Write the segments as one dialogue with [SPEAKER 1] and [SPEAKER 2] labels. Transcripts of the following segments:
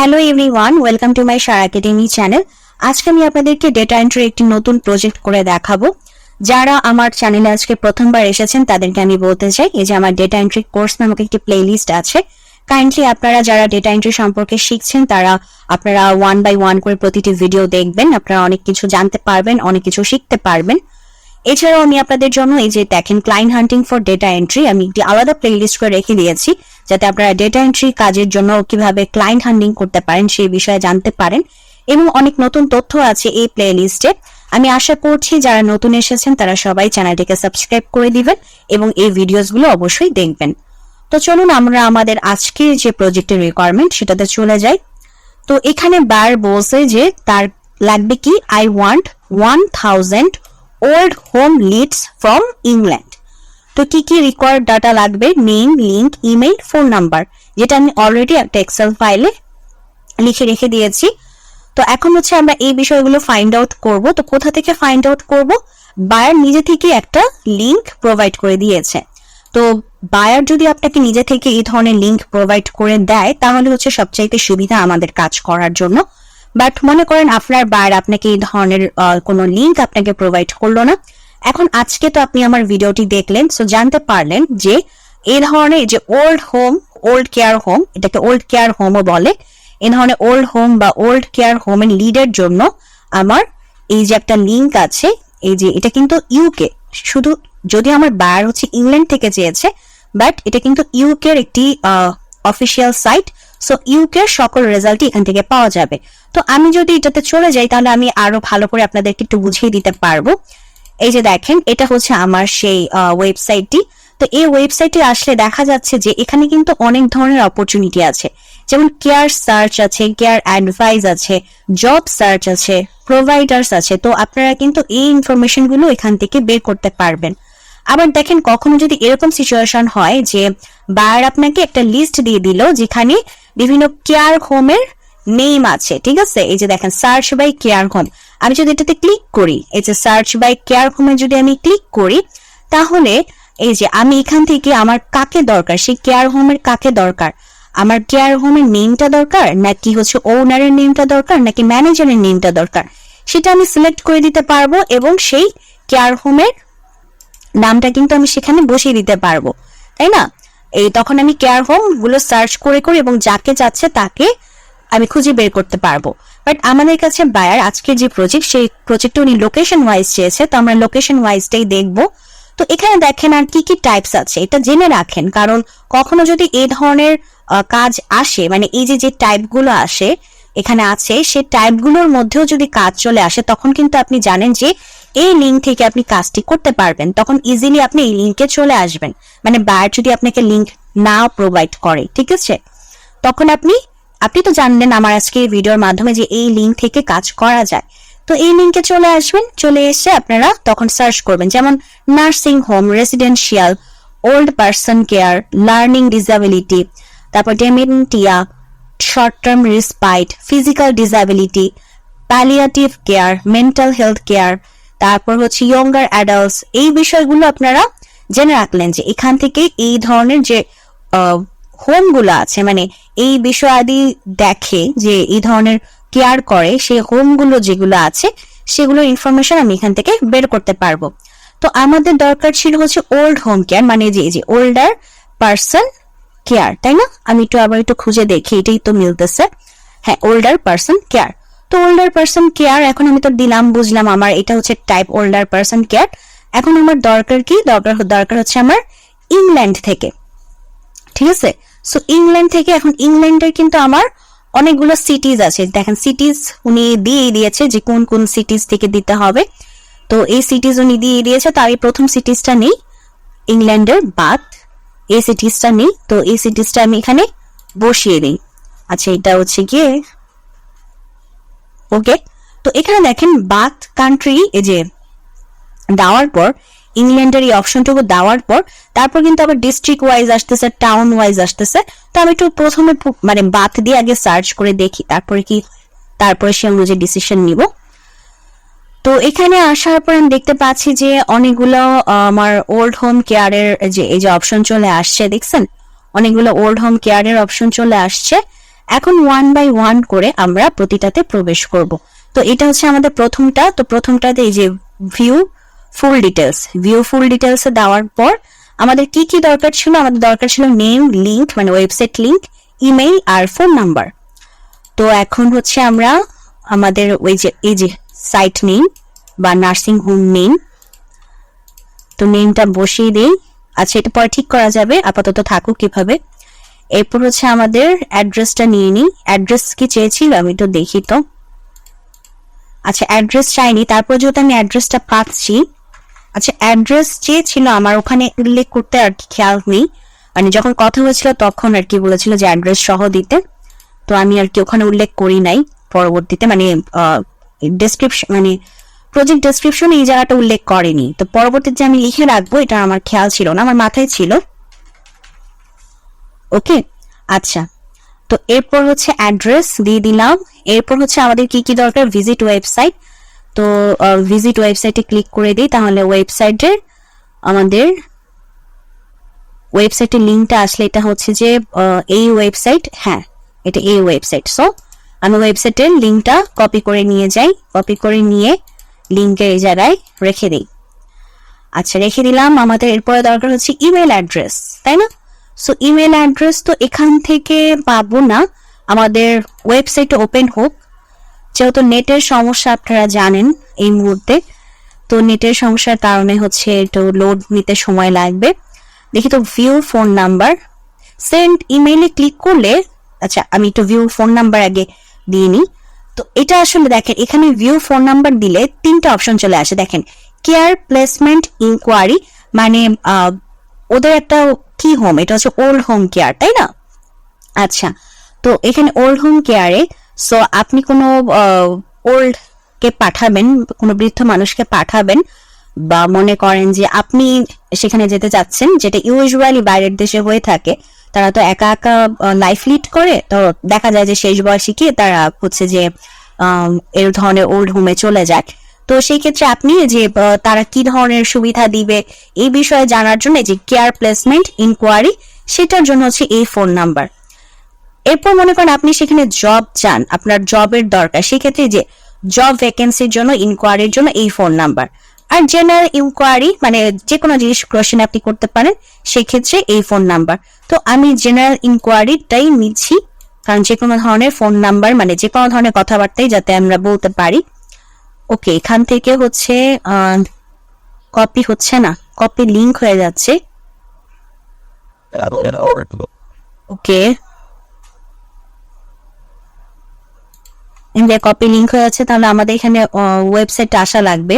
[SPEAKER 1] Hello everyone welcome to my sir academy channel আজকে আমি আপনাদেরকে ডেটা এন্ট্রি একটি নতুন প্রজেক্ট করে দেখাবো। যারা আমার চ্যানেলে আজকে প্রথমবার এসেছেন, তাদেরকে আমি বলতে চাই, এই যে আমার ডেটা এন্ট্রি কোর্স নামক একটি প্লেলিস্ট আছে। কাইন্ডলি আপনারা যারা ডেটা এন্ট্রি সম্পর্কে শিখছেন, তারা আপনারা ওয়ান বাই ওয়ান করে প্রতিটি ভিডিও দেখবেন। আপনারা অনেক কিছু জানতে পারবেন, অনেক কিছু শিখতে পারবেন। এছাড়াও আমি আপনাদের জন্য এই যে দেখেন client hunting for data entry আমি একটি আলাদা প্লেলিস্ট করে রেখে দিয়েছি, যাতে আপনারা ডেটা এন্ট্রি কাজের জন্য কীভাবে ক্লায়েন্ট হান্টিং করতে পারেন সেই বিষয়ে জানতে পারেন। এবং অনেক নতুন তথ্য আছে এই প্লেলিস্টে আমি আশা করছি যারা নতুন এসেছেন, তারা সবাই চ্যানেলটিকে সাবস্ক্রাইব করে দিবেন এবং এই ভিডিওসগুলো অবশ্যই দেখবেন। তো চলুন আমরা আমাদের আজকের যে প্রজেক্টের রিকোয়ারমেন্ট সেটাতে চলে যাই। তো এখানে বার বলছে যে তার লাগবে কি? I want one thousand old home leads from England তো কি কি রিকোয়ার্ড ডাটা লাগবে? Name link email phone number যেটা আমি অলরেডি একটা এক্সেল ফাইলে লিখে রেখে দিয়েছি। তো এখন হচ্ছে আমরা এই বিষয়গুলো ফাইন্ড আউট করব। তো কোথা থেকে ফাইন্ড আউট করব? বায়ার নিজে থেকে একটা লিংক প্রোভাইড করে দিয়েছে। তো বায়ার যদি আপনাকে নিজে থেকে এই ধরনের লিংক প্রোভাইড করে দেয়, তাহলে হচ্ছে সবচাইতে সুবিধা আমাদের কাজ করার জন্য। বাট মনে করেন আপনার বায়ার আপনাকে এই ধরনের কোনো লিংক আপনাকে প্রোভাইড করল না। এখন আজকে তো আপনি আমার ভিডিওটি দেখলেন সো জানতে পারলেন যে এই ধরনের যে old home old care home এটাকে ওল্ড কেয়ার হোমও বলে এই ধরনের ওল্ড হোম বা ওল্ড কেয়ার হোমের লিডের জন্য আমার এই যে একটা লিংক আছে, এই যে এটা কিন্তু ইউকে শুধু যদি আমার বায়ার হচ্ছে ইংল্যান্ড থেকে চেয়েছে বাট এটা কিন্তু ইউকের একটি অফিসিয়াল সাইট সো ইউকের সকল রেজাল্টই এখান থেকে পাওয়া যাবে। তো আমি যদি এটাতে চলে যাই, তাহলে আমি আরও ভালো করে আপনাদেরকে একটু বুঝিয়ে দিতে পারব। এই যে দেখেন, এটা হচ্ছে আমার সেই ওয়েবসাইটটি তো এই ওয়েবসাইটে আসলে দেখা যাচ্ছে যে এখানে কিন্তু অনেক ধরনের অপরচুনিটি আছে। যেমন কেয়ার সার্চ আছে কেয়ার অ্যাডভাইস আছে জব সার্চ আছে প্রোভাইডার্স আছে। তো আপনারা কিন্তু এই ইনফরমেশনগুলো এখান থেকে বের করতে পারবেন। আবার দেখেন কখনো যদি এরকম সিচুয়েশন হয় যে বায়ার আপনাকে একটা লিস্ট দিয়ে দিল যেখানে বিভিন্ন কেয়ার হোমের নেম আছে, ঠিক আছে? এই যে দেখেন সার্চ বাই কেয়ার হোম আমি যদি এটাতে ক্লিক করি, এই যে সার্চ বাই কেয়ার হোমে যদি আমি ক্লিক করি, তাহলে এই যে আমি এখান থেকে আমার কাকে দরকার? সেই কেয়ার হোমের কাকে দরকার? আমার কেয়ার হোমের নেমটা দরকার? নাকি হচ্ছে ওনারের নেমটা দরকার? নাকি ম্যানেজারের নেমটা দরকার? সেটা আমি সিলেক্ট করে দিতে পারব এবং সেই কেয়ার হোমের নামটা কিন্তু আমি সেখানে বসিয়ে দিতে পারব, তাই না? এই তখন আমি কেয়ার হোমগুলো সার্চ করে করে এবং যাকে যাচ্ছে তাকে আমি খুঁজে বের করতে পারব। বাট আমাদের কাছে বায়ার আজকে যে প্রজেক্ট সেই প্রজেক্টটা উনি লোকেশন ওয়াইজ চেয়েছে, তো আমরা লোকেশন ওয়াইজটাই দেখব। তো এখানে দেখেন আর কি কি টাইপস আছে, এটা জেনে রাখেন। কারণ কখনো যদি এই ধরনের কাজ আসে মানে এই যে যে টাইপগুলো আসে, এখানে আছে সেই টাইপগুলোর মধ্যেও যদি কাজ চলে আসে, তখন কিন্তু আপনি জানেন যে এই লিঙ্ক থেকে আপনি কাজটি করতে পারবেন, তখন ইজিলি আপনি এই লিঙ্কে চলে আসবেন। মানে বায়ার যদি আপনাকে লিঙ্ক না প্রোভাইড করে, ঠিক আছে? তখন আপনি আপনি তো জানলেন আমার আজকে এই ভিডিওর মাধ্যমে যে এই লিঙ্ক থেকে কাজ করা যায়। তো এই লিঙ্কে চলে আসবেন, চলে এসে আপনারা তখন সার্চ করবেন। যেমন nursing home residential old person care learning disability তারপর dementia short term respite physical disability palliative care mental health care তারপর হচ্ছে ইয়ঙ্গার অ্যাডাল্টস এই বিষয়গুলো আপনারা জেনে রাখলেন যে এখান থেকে এই ধরনের যে হোমগুলো আছে মানে এই বিষয় আদি দেখে যে এই ধরনের কেয়ার করে, সেই হোমগুলো যেগুলো আছে, সেগুলোর ইনফরমেশন আমি এখান থেকে বের করতে পারব। তো আমাদের দরকার ছিল হচ্ছে ওল্ড হোম কেয়ার মানে যে যে ওল্ডার পার্সন কেয়ার তাই না? আমি একটু আবার একটু খুঁজে দেখি, এটাই তো মিলতেছে। হ্যাঁ ওল্ডার পার্সন কেয়ার তো ওল্ডার পার্সন কেয়ার এখন আমি তো দিলাম, বুঝলাম আমার, এটা হচ্ছে টাইপ ওল্ডার পার্সন কেয়ার এখন আমার দরকার কি? দরকার দরকার হচ্ছে আমার ইংল্যান্ড থেকে। ঠিক আছে? সো ইংল্যান্ড থেকে, এখন ইংল্যান্ডের কিন্তু আমার অনেকগুলো সিটিজ আছে। দেখেন সিটিজ উনি দিয়ে দিয়েছে যে কোন কোন সিটিজ থেকে দিতে হবে। তো এই সিটিজ উনি দিয়ে দিয়েছে তো আমি প্রথম সিটিজটা নেই ইংল্যান্ডের বাথ এই সিটিজটা নেই। তো এই সিটিজটা আমি এখানে বসিয়ে দিই। আচ্ছা এটা হচ্ছে গিয়ে ওকে তো এখানে দেখেন বাথ কান্ট্রি এই যে দেওয়ার পর ইংল্যান্ডের এই অপশনটুকু দেওয়ার পর, তারপর কিন্তু আবার ডিস্ট্রিক্ট ওয়াইজ আসতেছে টাউন ওয়াইজ আসতেছে। তো আমি একটু প্রথমে মানে বাত দিয়ে আগে সার্চ করে দেখি, তারপরে কি, তারপরে সে অনুযায়ী ডিসিশন নিব। তো এখানে আসার পর আমি দেখতে পাচ্ছি যে অনেকগুলো আমার ওল্ড হোম কেয়ারের যে, এই যে অপশন চলে আসছে, দেখছেন? অনেকগুলো ওল্ড হোম কেয়ারের অপশন চলে আসছে। এখন ওয়ান বাই ওয়ান করে আমরা প্রতিটাতে প্রবেশ করব। তো এটা হচ্ছে আমাদের প্রথমটা। তো প্রথমটাতে এই যে view full details view full details দেওয়ার পর আমাদের কি কি দরকার ছিল? আমাদের দরকার ছিল নেম লিংক মানে ওয়েবসাইট লিঙ্ক ইমেইল আর ফোন নাম্বার তো এখন হচ্ছে আমরা আমাদের ওই যে, এই যে সাইট নেম বা নার্সিং হোম নেম তো নেমটা বসিয়ে দিই। আচ্ছা এটা পরে ঠিক করা যাবে। আপাতত থাকুক কীভাবে এরপর হচ্ছে আমাদের অ্যাড্রেসটা নিয়ে নিই। অ্যাড্রেস কি চেয়েছিল আমি তো দেখি তো। আচ্ছা অ্যাড্রেস চাইনি। তারপর যেহেতু আমি অ্যাড্রেসটা পাচ্ছি আচ্ছা অ্যাড্রেস চেয়েছিল আমার, ওখানে উল্লেখ করতে আর কি খেয়াল নেই। মানে যখন কথা হয়েছিল তখন আর কি বলেছিল যে অ্যাড্রেস সহ দিতে। তো আমি আর কি ওখানে উল্লেখ করি নাই পরবর্তীতে। মানে ডেসক্রিপশন মানে প্রজেক্ট ডেসক্রিপশন এই জায়গাটা উল্লেখ করেনি। তো পরবর্তীতে আমি লিখে রাখব, এটা আমার খেয়াল ছিল না, আমার মাথায় ছিল। ওকে? আচ্ছা। তো এরপর হচ্ছে অ্যাড্রেস দিয়ে দিলাম। এরপর হচ্ছে আমাদের কি কি দরকার? ভিজিট ওয়েবসাইট তো ভিজিট ওয়েবসাইটে ক্লিক করে দিই, তাহলে ওয়েবসাইটের আমাদের ওয়েবসাইটের লিঙ্কটা আসলে এটা হচ্ছে যে এই ওয়েবসাইট হ্যাঁ এটা এই ওয়েবসাইট সো আমি ওয়েবসাইটের লিঙ্কটা কপি করে নিয়ে যাই কপি করে নিয়ে লিঙ্কের এই জায়গায় রেখে দিই। আচ্ছা রেখে দিলাম। আমাদের এরপরে দরকার হচ্ছে ইমেল অ্যাড্রেস তাই না? সো ইমেল অ্যাড্রেস তো এখান থেকে পাবো না। আমাদের ওয়েবসাইট ওপেন হোক। যেহেতু নেটের সমস্যা আপনারা জানেন এই মুহূর্তে। তো নেটের সমস্যার কারণে হচ্ছে একটু লোড নিতে সময় লাগবে। দেখি তো ভিউ ফোন নাম্বার সেন্ড ইমেইলে ক্লিক করলে আচ্ছা আমি একটু ভিউ ফোন নাম্বার আগে দিয়ে নিই। তো এটা আসলে দেখেন, এখানে ভিউ ফোন নাম্বার দিলে তিনটা অপশন চলে আসে। দেখেন কেয়ার প্লেসমেন্ট ইনকোয়ারি মানে ওদের একটা কি হোম এটা হচ্ছে ওল্ড হোম কেয়ার তাই না? আচ্ছা তো এখানে ওল্ড হোম কেয়ারে সো আপনি কোনো ওল্ড কে পাঠাবেন, কোনো বৃদ্ধ মানুষকে পাঠাবেন বা মনে করেন যে আপনি সেখানে যেতে চাচ্ছেন, যেটা ইউজুয়ালি বাইরের দেশে হয়ে থাকে, তারা তো একা একা লাইফ লিড করে, তো দেখা যায় যে শেষ বয়সী কি তারা হচ্ছে যে এর ধরনের ওল্ড হোমে চলে যায়। তো সেই ক্ষেত্রে আপনি যে তারা কি ধরনের সুবিধা দিবে এই বিষয়ে জানার জন্য যে কেয়ার প্লেসমেন্ট ইনকোয়ারি সেটার জন্য হচ্ছে এই ফোন নাম্বার এরপর মনে করেন আপনি সেখানে জব চান, আপনার জবের দরকার, সেক্ষেত্রে যে জব ভ্যাকেন্সির জন্য ইনকোয়ারির জন্য এই ফোন নাম্বার আর জেনারেল ইনকোয়ারি মানে যে কোনো জিনিস কোশ্চেন আপনি করতে পারেন, সেক্ষেত্রে এই ফোন নাম্বার তো আমি জেনারেল ইনকোয়ারিটাই নিচ্ছি, কারণ যে কোনো ধরনের ফোন নাম্বার মানে যে কোনো ধরনের কথাবার্তাই যাতে আমরা বলতে পারি। ওকে এখান থেকে হচ্ছে কপি হচ্ছে না কপি লিংক হয়ে যাচ্ছে। ওকে ইন্ডিয়া কপি লিংক হয়ে আছে তাহলে আমাদের এখানে ওয়েবসাইট আসা লাগবে।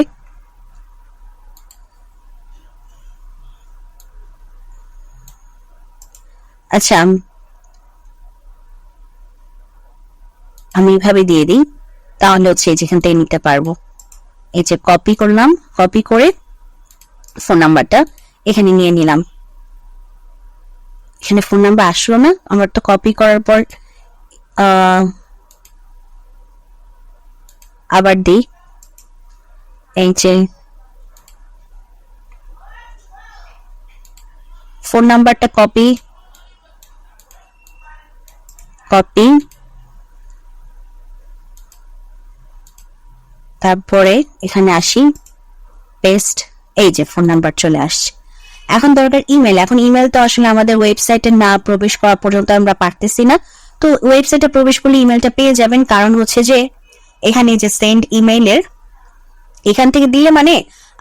[SPEAKER 1] আচ্ছা আমি এভাবে দিয়ে দিই। তাহলে হচ্ছে যেখান থেকে নিতে পারব। এই যে কপি করলাম কপি করে ফোন নাম্বারটা এখানে নিয়ে নিলাম। এখানে ফোন নাম্বার আসলো না, আমার তো কপি করার পর আবার দিই। এই যে ফোন নাম্বারটা কপি কপি তারপরে এখানে আসি পেস্ট এই যে ফোন নাম্বার চলে আসছে। এখন দরকার ইমেল এখন ইমেল তো আসলে আমাদের ওয়েবসাইটে না প্রবেশ করা পর্যন্ত আমরা পারতেছি না। তো ওয়েবসাইটে প্রবেশ করলে ইমেলটা পেয়ে যাবেন, কারণ হচ্ছে যে এখানে যে সেন্ড ইমেইলের এখান থেকে দিলে মানে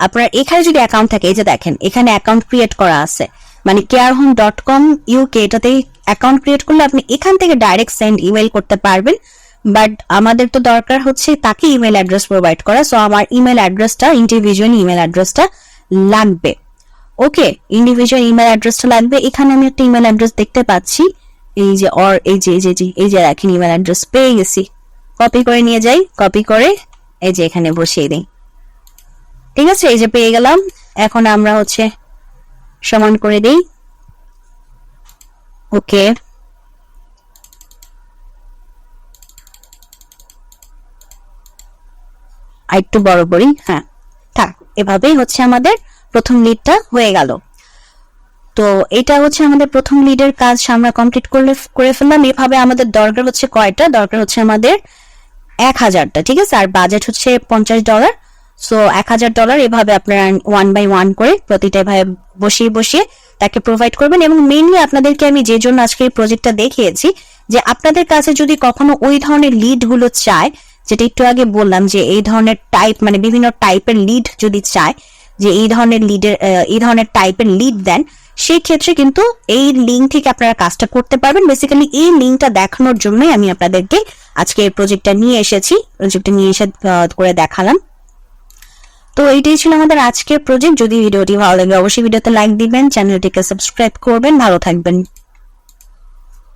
[SPEAKER 1] আপনার এখানে যদি অ্যাকাউন্ট থাকে, এই যে দেখেন, এখানে অ্যাকাউন্ট ক্রিয়েট করা আছে। মানে care home dot com UK এটাতে অ্যাকাউন্ট ক্রিয়েট করলে আপনি এখান থেকে ডাইরেক্ট সেন্ড ইমেল করতে পারবেন। বাট আমাদের তো দরকার হচ্ছে তাকে ইমেল অ্যাড্রেস প্রোভাইড করা সো আমার ইমেল অ্যাড্রেসটা ইন্ডিভিজুয়াল ইমেল অ্যাড্রেসটা লাগবে। ওকে ইন্ডিভিজুয়াল ইমেল অ্যাড্রেসটা লাগবে। এখানে আমি একটা ইমেল অ্যাড্রেস দেখতে পাচ্ছি। এই যে অর এই যে এই যে এই যে দেখেন ইমেল অ্যাড্রেস পেয়ে গেছি। কপি করে নিয়ে যাই কপি করে এই যে এখানে বসিয়ে দিই। ঠিক আছে, এই যে পেয়ে গেলাম। এখন আমরা হচ্ছে সমান করে দিই। ওকে আর একটু বড় করি হ্যাঁ। থাক, এভাবেই হচ্ছে আমাদের প্রথম লিডটা হয়ে গেল। তো এটা হচ্ছে আমাদের প্রথম লিডের কাজ আমরা কমপ্লিট করলে, করে ফেললাম। এভাবে আমাদের দরকার হচ্ছে কয়টা? দরকার হচ্ছে আমাদের এক হাজারটা, ঠিক আছে? আর বাজেট হচ্ছে পঞ্চাশ ডলার সো এক হাজার ডলার এভাবে আপনারা ওয়ান বাই ওয়ান করে প্রতিটা এভাবে বসিয়ে বসিয়ে তাকে প্রোভাইড করবেন। এবং মেইনলি আপনাদেরকে আমি যে জন্য আজকে এই প্রজেক্টটা দেখিয়েছি, যে আপনাদের কাছে যদি কখনো ওই ধরনের লিডগুলো চায় যেটা একটু আগে বললাম যে এই ধরনের টাইপ মানে বিভিন্ন টাইপের লিড যদি চায়, যে এই ধরনের লিডের এই ধরনের টাইপের লিড দেন, সেই ক্ষেত্রে কিন্তু এই লিঙ্ক থেকে আপনারা কাজটা করতে পারবেন। বেসিক্যালি এই লিঙ্কটা দেখানোর জন্যই আমি আপনাদেরকে আজকে এই প্রজেক্টটা নিয়ে এসেছি। প্রজেক্টটা নিয়ে এসে করে দেখালাম। তো এইটাই ছিল আমাদের আজকের প্রজেক্ট যদি ভিডিওটি ভালো লাগে, অবশ্যই ভিডিওতে লাইক দিবেন চ্যানেলটিকে সাবস্ক্রাইব করবেন। ভালো থাকবেন।